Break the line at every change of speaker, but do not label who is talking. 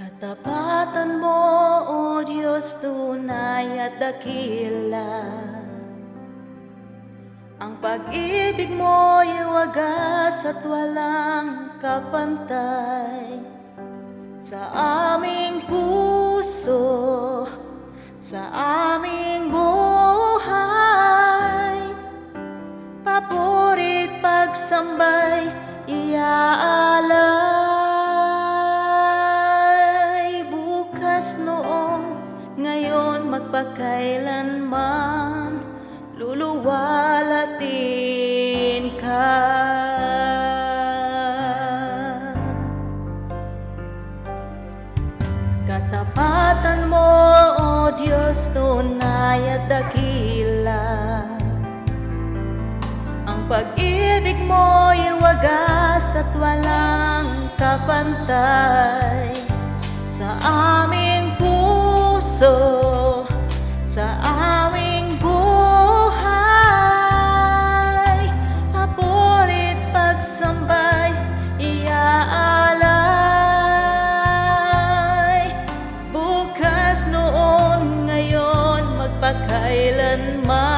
Katapatan mo, O Diyos, tunay at dakila. Ang pag-ibig mo'y wagas at walang kapantay Sa aming puso, sa aming buhay Paborit pagsambay, iaalay magpakailanman Luluwalatin ka. Katapatan mo, O Diyos, tunay at dakila. Ang pag-ibig mo'y wagas at walang kapantay. Sa kailanman